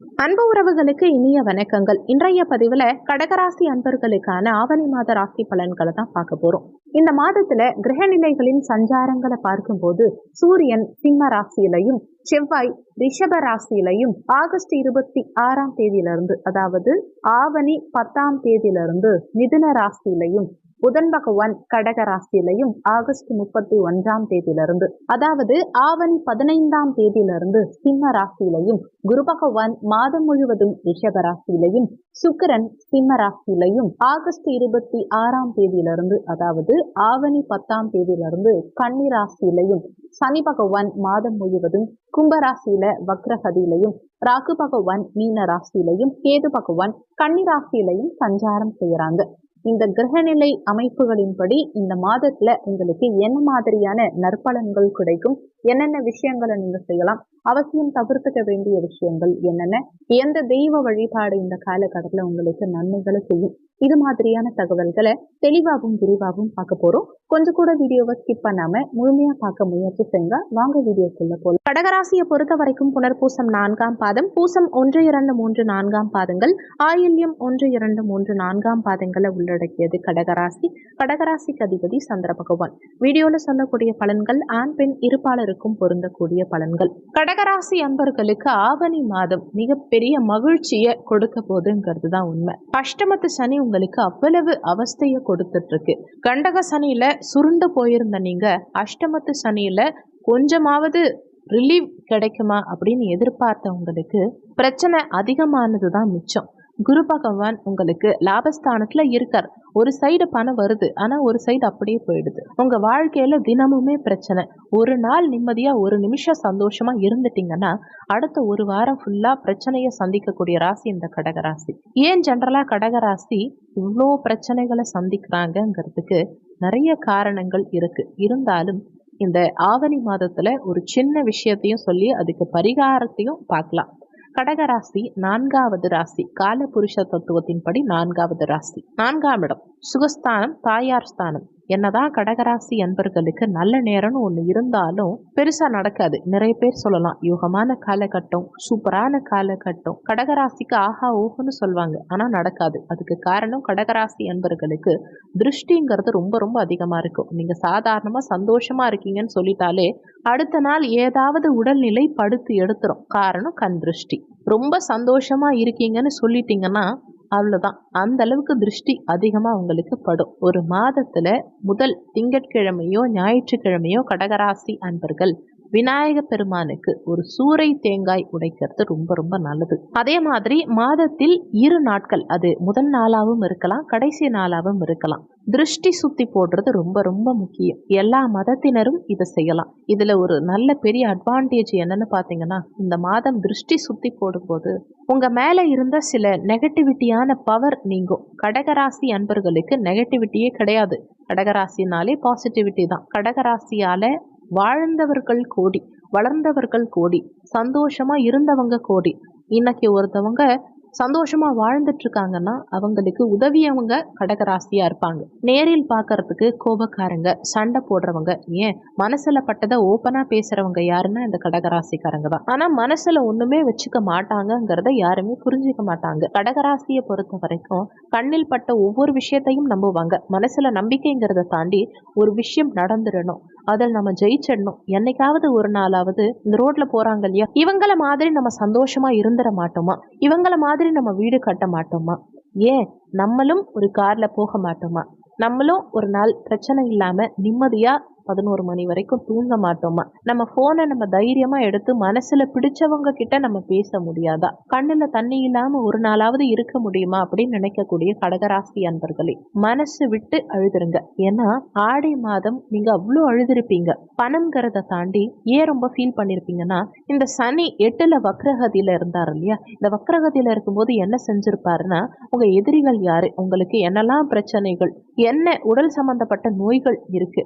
அன்பு உறவுகளுக்கு இனிய வணக்கங்கள். இன்றைய பதிவுல கடகராசி அன்பர்களுக்கான ஆவணி மாத ராசி பலன்களை தான் பார்க்க போறோம். இந்த மாதத்துல கிரகநிலைகளின் சஞ்சாரங்களை பார்க்கும்போது சூரியன் சிம்ம ராசியிலையும் செவ்வாய் ரிஷப ராசியிலையும் ஆகஸ்ட் இருபத்தி ஆறாம் தேதியிலிருந்து அதாவது ஆவணி பத்தாம் தேதியிலிருந்து மிதுன ராசியிலையும் புதன் பகவான் கடக ராசியிலையும் ஆகஸ்ட் முப்பத்தி ஒன்றாம் தேதியிலிருந்து அதாவது ஆவணி பதினைந்தாம் தேதியிலிருந்து சிம்ம ராசியிலையும் குரு பகவான் மாதம் முழுவதும் ரிஷப ராசியிலையும் சுக்கிரன் சிம்ம ராசியிலையும் ஆகஸ்ட் இருபத்தி ஆறாம் தேதியிலிருந்து அதாவது ஆவணி பத்தாம் தேதியிலிருந்து கன்னி ராசியிலையும் சனி பகவான் மாதம் முழுவதும் கும்பராசியில வக்ரகதியிலையும் ராகு பகவான் மீன ராசியிலையும் கேது பகவான் கன்னி ராசியிலையும் சஞ்சாரம் செய்யறாங்க. இந்த கிரகநிலை அமைப்புகளின்படி இந்த மாதத்துல உங்களுக்கு என்ன மாதிரியான நற்பலன்கள் கிடைக்கும்? என்னென்ன விஷயங்களை நீங்க செய்யலாம் அவசியம் தவிர்த்துக்க வேண்டிய விஷயங்கள் என்னென்ன எந்த தெய்வ வழிபாடு இந்த காலகட்டத்துல உங்களுக்கு நன்மைகளை செய்யும் இது மாதிரியான தகவல்களை தெளிவாகவும் விரிவாகவும் பார்க்க போறோம். கொஞ்சம் கூட வீடியோவை ஸ்கிப் பண்ணாம முழுமையா பார்க்க முயற்சி செய்யுங்க. வாங்க வீடியோக்குள்ள போல கடகராசியை பொறுத்த வரைக்கும் புனர்பூசம் நான்காம் பாதம் பூசம் ஒன்று இரண்டு மூன்று நான்காம் பாதங்கள் ஆயில்யம் ஒன்று இரண்டு மூன்று நான்காம் பாதங்களை உள்ளடக்கியது கடகராசி. கடகராசிக்கு அதிபதி சந்திர பகவான். வீடியோல சொல்லக்கூடிய பலன்கள் ஆண் பெண் இருப்பாளர் எல்லாருக்கும் பொருந்தக்கூடிய பலன்கள். கடகராசி அன்பர்களுக்கு ஆவணி மாதம் மிகப்பெரிய மகிழ்ச்சியை கொடுக்க போதுங்கிறது தான் உண்மை. அஷ்டமத்து சனி உங்களுக்கு அவ்வளவு அவஸ்தையை கொடுத்துட்டு இருக்கு கண்டக சனியில சுருண்டு போயிருந்த நீங்க அஷ்டமத்து சனியில கொஞ்சமாவது ரிலீவ் கிடைக்குமா அப்படின்னு எதிர்பார்த்தவங்களுக்கு பிரச்சனை அதிகமானது தான் மிச்சம். குரு பகவான் உங்களுக்கு லாபஸ்தானத்துல இருக்கார். ஒரு சைடு பணம் வருது ஆனா ஒரு சைடு அப்படியே போயிடுது. உங்க வாழ்க்கையில தினமுமே பிரச்சனை. ஒரு நாள் நிம்மதியா ஒரு நிமிஷம் சந்தோஷமா இருந்துட்டீங்கன்னா அடுத்த ஒரு வாரம் ஃபுல்லா பிரச்சனையை சந்திக்கக்கூடிய ராசி இந்த கடகராசி ஏன் ஜென்ரலா கடகராசி இவ்வளோ பிரச்சனைகளை சந்திக்கிறாங்கங்கிறதுக்கு நிறைய காரணங்கள் இருக்கு. இருந்தாலும் இந்த ஆவணி மாதத்துல ஒரு சின்ன விஷயத்தையும் சொல்லி அதுக்கு பரிகாரத்தையும் பார்க்கலாம். கடகராசி நான்காவது ராசி. கால புருஷ தத்துவத்தின்படி நான்காவது ராசி. நான்காம் இடம். சுகஸ்தானம் தாயார் ஸ்தானம். என்னதான் கடகராசி அன்பர்களுக்கு நல்ல நேரம்னு ஒன்று இருந்தாலும் பெருசா நடக்காது. நிறைய பேர் சொல்லலாம் யோகமான காலகட்டம் சூப்பரான காலகட்டம். கடகராசிக்கு ஆஹா ஓஹுன்னு சொல்லுவாங்க. ஆனா நடக்காது. அதுக்கு காரணம் கடகராசி அன்பர்களுக்கு திருஷ்டிங்கிறது ரொம்ப ரொம்ப அதிகமா இருக்கும். நீங்க சாதாரணமா சந்தோஷமா இருக்கீங்கன்னு சொல்லிட்டாலே அடுத்த நாள் ஏதாவது உடல்நிலை படுத்து எடுத்துரும். காரணம் கண் திருஷ்டி. ரொம்ப சந்தோஷமா இருக்கீங்கன்னு சொல்லிட்டீங்கன்னா அவ்வளோதான் அந்த அளவுக்கு திருஷ்டி அதிகமாக அவங்களுக்கு படும். ஒரு மாதத்தில் முதல் திங்கட்கிழமையோ ஞாயிற்றுக்கிழமையோ கடகராசி அன்பர்கள் விநாயக பெருமானுக்கு ஒரு சூறை தேங்காய் உடைக்கிறது ரொம்ப ரொம்ப நல்லது. அதே மாதிரி மாதத்தில் இரு நாட்கள் அது முதல் நாளாகவும் இருக்கலாம் கடைசி நாளாகவும் இருக்கலாம். திருஷ்டி சுத்தி போடுறது ரொம்ப ரொம்ப முக்கியம். எல்லா மதத்தினரும் இதை செய்யலாம். இதுல ஒரு நல்ல பெரிய அட்வான்டேஜ் என்னன்னு பாத்தீங்கன்னா இந்த மாதம் திருஷ்டி சுத்தி போடும்போது உங்க மேல இருந்த சில நெகட்டிவிட்டியான பவர் நீங்கும். கடகராசி அன்பர்களுக்கு நெகட்டிவிட்டியே கிடையாது. கடகராசினாலே பாசிட்டிவிட்டி தான். கடகராசியால வாழ்ந்தவர்கள் கோடி வளர்ந்தவர்கள் கோடி சந்தோஷமா இருந்தவங்க கோடி. இன்னைக்கு ஒருத்தவங்க சந்தோஷமா வாழ்ந்துட்டு இருக்காங்கன்னா அவங்களுக்கு உதவியவங்க கடகராசியா இருப்பாங்க. நேரில் பார்க்கறதுக்கு கோபக்காரங்க சண்டை போடுறவங்க ஏன்? மனசுல பட்டதை ஓப்பனா பேசுறவங்க யாருன்னா இந்த கடகராசிக்காரங்க தான். ஆனா மனசுல ஒண்ணுமே வச்சுக்க மாட்டாங்கங்கிறத யாருமே புரிஞ்சுக்க மாட்டாங்க. கடகராசியை பொறுத்த வரைக்கும் கண்ணில் பட்ட ஒவ்வொரு விஷயத்தையும் நம்புவாங்க. மனசுல நம்பிக்கைங்கிறத தாண்டி ஒரு விஷயம் நடந்துடணும். அதில் நம்ம ஜெயிச்சிடணும். என்னைக்காவது ஒரு நாளாவது இந்த ரோட்ல போறாங்க இல்லையா? இவங்கள மாதிரி நம்ம சந்தோஷமா இருந்துட மாட்டோமா? இவங்கள மாதிரி நம்ம வீடு கட்ட மாட்டோமா? ஏன்? நம்மளும் ஒரு கார்ல போக மாட்டோமா? நம்மளும் ஒரு நாள் பிரச்சனை இல்லாம நிம்மதியா பதினோரு மணி வரைக்கும் தூங்க மாட்டோமா? நம்ம போனை நம்ம தைரியமா எடுத்து மனசுல பிடிச்சவங்க கிட்ட நம்ம பேச முடியாதா? கண்ணுல தண்ணி இல்லாம ஒரு நாளாவது இருக்க முடியுமா? அப்படின்னு நினைக்கக்கூடிய கடகராசி அன்பர்களே மனசு விட்டு அழுதுருங்க. ஏன்னா ஆடி மாதம் நீங்க அவ்வளோ அழுதுருப்பீங்க. பணம்ங்கிறத தாண்டி ஏன் ரொம்ப ஃபீல் பண்ணிருப்பீங்கன்னா இந்த சனி எட்டுல வக்ரகதியில இருந்தார் இல்லையா? இந்த வக்ரகதியில இருக்கும்போது என்ன செஞ்சிருப்பாருன்னா உங்க எதிரிகள் யாரு? உங்களுக்கு என்னெல்லாம் பிரச்சனைகள்? என்ன உடல் சம்பந்தப்பட்ட நோய்கள் இருக்கு?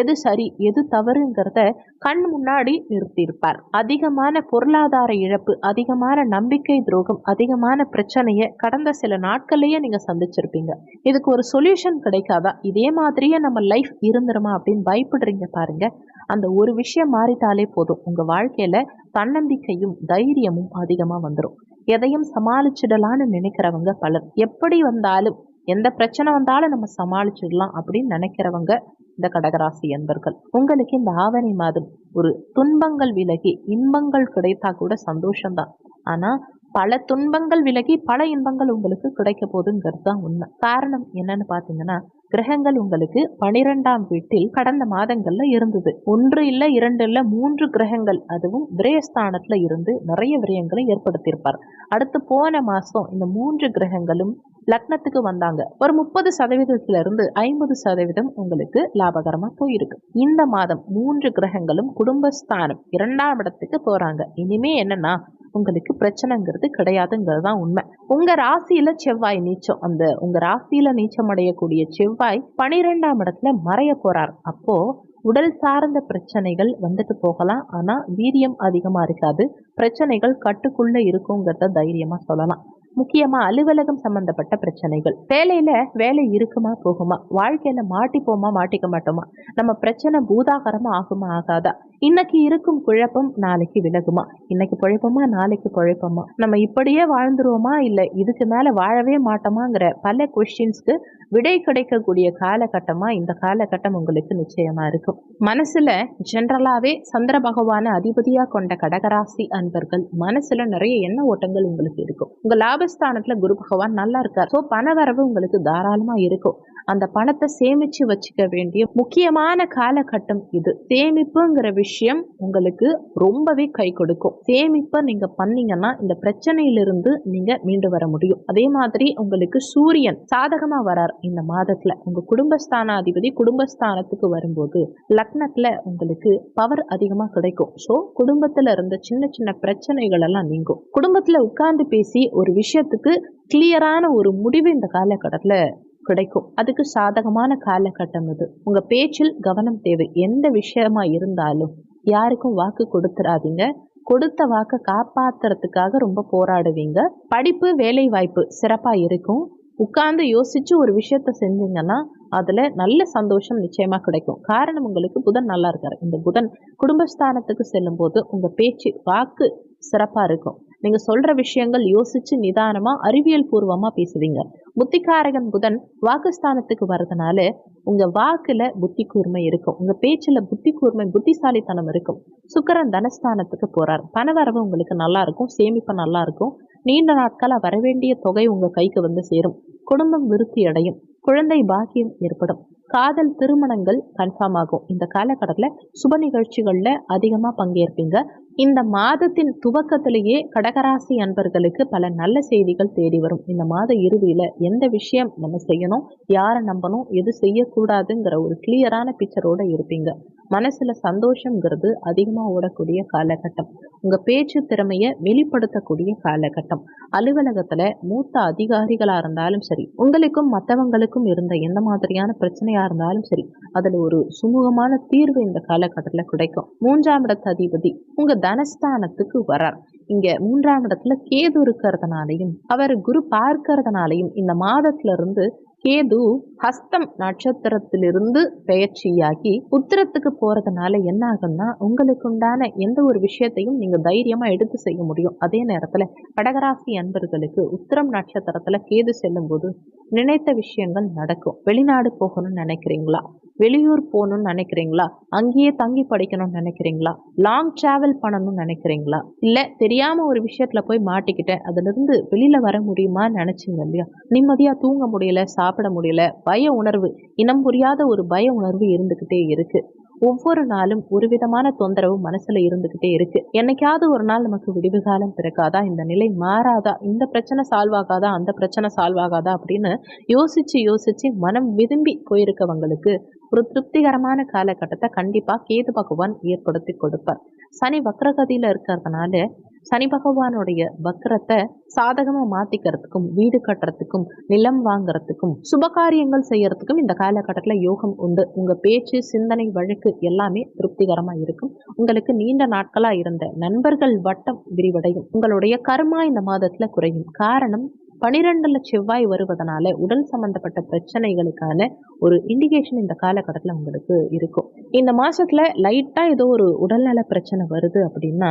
எது சரி எது தவறுங்கிறத கண் முன்னாடி நிறுத்தியிருப்பார். அதிகமான பொருளாதார இழப்பு அதிகமான நம்பிக்கை துரோகம் அதிகமான பிரச்சனையை கடந்த சில நாட்கள்லயே நீங்க சந்திச்சிருப்பீங்க. இதுக்கு ஒரு சொல்யூஷன் கிடைக்காதா? இதே மாதிரியே நம்ம லைஃப் இருந்துருமா அப்படின்னு பயப்படுறீங்க பாருங்க. அந்த ஒரு விஷயம் மாறிட்டாலே போதும். உங்க வாழ்க்கையில தன்னம்பிக்கையும் தைரியமும் அதிகமா வந்துடும் எதையும் சமாளிச்சிடலான்னு நினைக்கிறவங்க பலர். எப்படி வந்தாலும் எந்த பிரச்சனை வந்தாலும் நம்ம சமாளிச்சிடலாம் அப்படின்னு நினைக்கிறவங்க இந்த கடகராசி என்பர்கள் உங்களுக்கு இந்த ஆவணி மாதம் ஒரு துன்பங்கள் விலகி இன்பங்கள் கிடைத்தா கூட சந்தோஷம்தான். ஆனா பல துன்பங்கள் விலகி பல இன்பங்கள் உங்களுக்கு கிடைக்க போகுதுங்கிறது தான் உண்மை. காரணம் என்னன்னு பார்த்தீங்கன்னா கிரகங்கள் உங்களுக்கு பனிரெண்டாம் வீட்டில் கடந்த மாதங்கள்ல இருந்தது. ஒன்று இல்ல இரண்டு இல்ல மூன்று கிரகங்கள் அதுவும் விரயஸ்தானத்துல இருந்து நிறைய விரயங்களை ஏற்படுத்தியிருப்பார். அடுத்து போன மாசம் இந்த மூன்று கிரகங்களும் லக்னத்துக்கு வந்தாங்க. ஒரு முப்பது சதவீதத்துல இருந்து ஐம்பது சதவீதம் உங்களுக்கு லாபகரமா போயிருக்கு. இந்த மாதம் மூன்று கிரகங்களும் குடும்பஸ்தானம் இரண்டாம் இடத்துக்கு போறாங்க. இனிமே என்னன்னா உங்களுக்கு பிரச்சனைங்கிறது கிடையாதுங்கிறது தான் உண்மை. உங்க ராசியில செவ்வாய் நீச்சம் அந்த உங்க ராசியில நீச்சம் அடையக்கூடிய செவ்வாய் பனிரெண்டாம் இடத்துல மறைய போறார். அப்போ உடல் சார்ந்த பிரச்சனைகள் வந்துட்டு போகலாம். ஆனா வீரியம் அதிகமா இருக்காது. பிரச்சனைகள் கட்டுக்குள்ள இருக்குங்கிறத தைரியமா சொல்லலாம். முக்கியமா அலுவலகம் சம்பந்தப்பட்ட பிரச்சனைகள். வேலையில வேலை இருக்குமா போகுமா? வாழ்க்கையில மாட்டிப்போமா மாட்டிக்க மாட்டோமா? நம்ம பிரச்சனை பூதாகரமா ஆகுமா ஆகாதா? இன்னைக்கு இருக்கும் குழப்பம் நாளைக்கு விலகுமா? இன்னைக்கு குழப்பமா நாளைக்கு குழப்பமா? நம்ம இப்படியே வாழ்ந்துருவோமா? இல்லை இதுக்கு மேலே வாழவே மாட்டோமாங்கிற பல கொஸ்டின்ஸ்க்கு விடை கிடைக்கக்கூடிய காலகட்டமாக இந்த காலகட்டம் உங்களுக்கு நிச்சயமாக இருக்கும். மனசில் ஜென்ரலாகவே சந்திர பகவான அதிபதியாக கொண்ட கடகராசி அன்பர்கள் மனசில் நிறைய எண்ண ஓட்டங்கள் உங்களுக்கு இருக்கும். உங்கள் லாபஸ்தானத்தில் குரு பகவான் நல்லா இருக்கார். ஸோ பணவரவு உங்களுக்கு தாராளமாக இருக்கும். அந்த பணத்தை சேமிச்சு வச்சுக்க வேண்டிய முக்கியமான காலகட்டம் இது. சேமிப்புங்கிற விஷயம் உங்களுக்கு ரொம்பவே கை கொடுக்கும். சேமிப்பை நீங்க பண்ணீங்கன்னா இந்த பிரச்சனையிலிருந்து நீங்க மீண்டு வர முடியும். அதே மாதிரி உங்களுக்கு சூரியன் சாதகமா வரார் இந்த மாதத்துல. உங்க குடும்பஸ்தானாதிபதி குடும்பஸ்தானத்துக்கு வரும்போது லக்னத்துல உங்களுக்கு பவர் அதிகமா கிடைக்கும். ஸோ குடும்பத்துல இருந்த சின்ன சின்ன பிரச்சனைகள் எல்லாம் நீங்கும். குடும்பத்துல உட்கார்ந்து பேசி ஒரு விஷயத்துக்கு கிளியரான ஒரு முடிவு இந்த காலகட்டத்துல கிடைக்கும். அதுக்கு சாதகமான காலகட்டம் இது. உங்க பேச்சில் கவனம் தேவை. எந்த விஷயமா இருந்தாலும் யாருக்கும் வாக்கு கொடுத்துடாதீங்க கொடுத்த வாக்கை காப்பாத்துறதுக்காக ரொம்ப போராடுவீங்க. படிப்பு வேலை வாய்ப்பு சிறப்பா இருக்கும். உட்கார்ந்து யோசிச்சு ஒரு விஷயத்த செஞ்சீங்கன்னா அதுல நல்ல சந்தோஷம் நிச்சயமா கிடைக்கும். காரணம் உங்களுக்கு புதன் நல்லா இருக்காரு. இந்த புதன் குடும்பஸ்தானத்துக்கு செல்லும் போது உங்க பேச்சு வாக்கு சிறப்பா இருக்கும். நீங்க சொல்ற விஷயங்கள் யோசிச்சு நிதானமா அறிவியல் பூர்வமா பேசுவீங்க. புத்திகாரகன் புதன் வாக்குஸ்தானத்துக்கு வர்றதுனால உங்க வாக்குல புத்தி கூர்மை இருக்கும். உங்க பேச்சுல புத்தி கூர்மை புத்திசாலித்தனம் இருக்கும். சுக்கரன் தனஸ்தானத்துக்கு போறார். பணவரவு உங்களுக்கு நல்லா இருக்கும். சேமிப்பு நல்லா இருக்கும். நீண்ட நாட்களா வரவேண்டிய தொகை உங்க கைக்கு வந்து சேரும். குடும்பம் விருத்தி அடையும். குழந்தை பாக்கியம் ஏற்படும். காதல் திருமணங்கள் கன்ஃபார்ம் ஆகும். இந்த காலகட்டத்தில் சுப நிகழ்ச்சிகளில் அதிகமாக பங்கேற்பீங்க. இந்த மாதத்தின் துவக்கத்திலேயே கடகராசி அன்பர்களுக்கு பல நல்ல செய்திகள் தேடி வரும். இந்த மாத இறுதியில் எந்த விஷயம் நம்ம செய்யணும் யாரை நம்பணும் எது செய்யக்கூடாதுங்கிற ஒரு கிளியரான பிக்சரோட இருப்பீங்க. மனசுல சந்தோஷங்கிறது அதிகமாக ஓடக்கூடிய காலகட்டம். உங்க பேச்சு திறமையை வெளிப்படுத்தக்கூடிய காலகட்டம். அலுவலகத்துல மூத்த அதிகாரிகளா இருந்தாலும் சரி உங்களுக்கும் மற்றவங்களுக்கும் இருந்த எந்த மாதிரியான பிரச்சனையா இருந்தாலும் சரி அதுல ஒரு சுமூகமான தீர்வு இந்த காலகட்டத்துல கிடைக்கும். மூன்றாம் இடத்து அதிபதி உங்க தனஸ்தானத்துக்கு வரார். இங்க மூன்றாம் இடத்துல கேது இருக்கிறதுனாலையும் அவர் குரு பார்க்கறதுனாலையும் இந்த மாதத்துல இருந்து கேது ஹஸ்தம் நட்சத்திரத்திலிருந்து பெயர்ச்சியாகி உத்திரத்துக்கு போறதுனால என்ன ஆகும்னா உங்களுக்கு உண்டான எந்த ஒரு விஷயத்தையும் நீங்க தைரியமா எடுத்து செய்ய முடியும். அதே நேரத்துல கடகராசி அன்பர்களுக்கு உத்திரம் நட்சத்திரத்துல கேது செல்லும் போது நினைத்த விஷயங்கள் நடக்கும். வெளிநாடு போகணும்னு நினைக்கிறீங்களா? வெளியூர் போகணும்னு நினைக்கிறீங்களா? அங்கேயே தங்கி படிக்கணும்னு நினைக்கிறீங்களா? லாங் டிராவல் பண்ணணும்னு நினைக்கிறீங்களா? இல்லை தெரியாமல் ஒரு விஷயத்தில் போய் மாட்டிக்கிட்டேன். அதுலேருந்து வெளியில் வர முடியுமான்னு நினச்சிங்க இல்லையா? நிம்மதியாக தூங்க முடியல சாப்பிட முடியல பய உணர்வு இனம் புரியாத ஒரு பய உணர்வு இருந்துக்கிட்டே இருக்குது ஒவ்வொரு நாளும் ஒரு விதமான தொந்தரவு மனசுல இருந்துகிட்டே இருக்கு. என்னைக்காவது ஒரு நாள் நமக்கு விடிவு காலம் பிறக்காதா? இந்த நிலை மாறாதா? இந்த பிரச்சனை சால்வ் ஆகாதா? அந்த பிரச்சனை சால்வ் ஆகாதா? அப்படின்னு யோசிச்சு யோசிச்சு மனம் விரும்பி போயிருக்கவங்களுக்கு ஒரு திருப்திகரமான காலகட்டத்தை கண்டிப்பா கேது பகவான் ஏற்படுத்தி கொடுப்பார். சனி வக்ரகதியில இருக்கிறதுனால சனி பகவானுடைய வக்கரத்தை சாதகமா மாத்திக்கிறதுக்கும் வீடு கட்டுறதுக்கும் நிலம் வாங்குறதுக்கும் சுபகாரியங்கள் செய்யறதுக்கும் இந்த காலகட்டத்துல யோகம் உண்டு. உங்க பேச்சு சிந்தனை வழக்கு எல்லாமே திருப்திகரமா இருக்கும். உங்களுக்கு நீண்ட நாட்களா இருந்த நண்பர்கள் வட்டம் விரிவடையும். உங்களுடைய கர்மா இந்த மாதத்துல குறையும். காரணம் பனிரெண்டுல செவ்வாய் வருவதனால உடல் சம்பந்தப்பட்ட பிரச்சனைகளுக்கான ஒரு இண்டிகேஷன் இந்த காலகட்டத்தில் உங்களுக்கு இருக்கும். இந்த மாசத்துல லைட்டா ஏதோ ஒரு உடல்நல பிரச்சனை வருது அப்படின்னா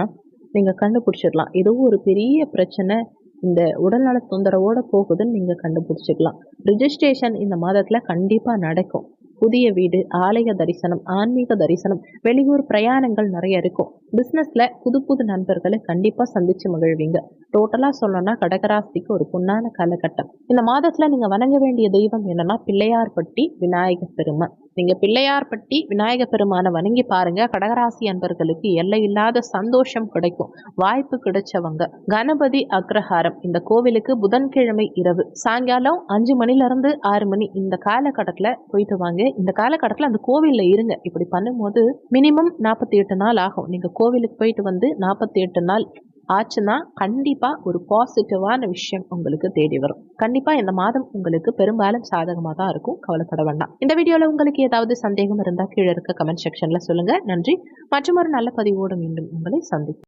நீங்கள் கண்டுபிடிச்சிடலாம். ஏதோ ஒரு பெரிய பிரச்சனை இந்த உடல்நல தொந்தரவோட போகுதுன்னு நீங்க கண்டுபிடிச்சிக்கலாம். ரிஜிஸ்ட்ரேஷன் இந்த மாதத்துல கண்டிப்பா நடக்கும். புதிய வீடு ஆலய தரிசனம் ஆன்மீக தரிசனம் வெளியூர் பிரயாணங்கள் நிறைய இருக்கும். பிஸ்னஸில் புது புது நண்பர்களை கண்டிப்பாக சந்திச்சு மகிழ்வீங்க. டோட்டலாக சொல்லணும்னா கடகராசிக்கு ஒரு பொன்னான காலகட்டம். இந்த மாதத்தில் நீங்கள் வணங்க வேண்டிய தெய்வம் என்னன்னா பிள்ளையார்பட்டி விநாயகர் பெருமான் நீங்கள் பிள்ளையார்பட்டி விநாயக பெருமானை வணங்கி பாருங்க. கடகராசி அன்பர்களுக்கு எல்லையில்லாத சந்தோஷம் கிடைக்கும். வாய்ப்பு கிடைச்சவங்க. கணபதி அக்ரஹாரம். இந்த கோவிலுக்கு புதன்கிழமை இரவு. சாயங்காலம் அஞ்சு மணில இருந்து ஆறு மணி. இந்த காலகட்டத்தில் போயிட்டு வாங்க. இந்த காலகட்டத்தில் அந்த கோவிலில் இருங்க. இப்படி பண்ணும்போது மினிமம் நாற்பத்தி எட்டு நாள் ஆகும். நீங்கள் கோவிலுக்கு போயிட்டு வந்து நாற்பத்தி எட்டு நாள் ஆச்சுன்னா கண்டிப்பாக ஒரு பாசிட்டிவான விஷயம் உங்களுக்கு தேடி வரும். கண்டிப்பாக இந்த மாதம் உங்களுக்கு பெரும்பாலும் சாதகமாக தான் இருக்கும். கவலைப்பட வேண்டாம். இந்த வீடியோவில் உங்களுக்கு ஏதாவது சந்தேகம் இருந்தால் கீழே இருக்க கமெண்ட் செக்ஷனில் சொல்லுங்கள் நன்றி. மற்றும் ஒரு நல்ல பதிவோடு மீண்டும் உங்களை சந்திக்கும்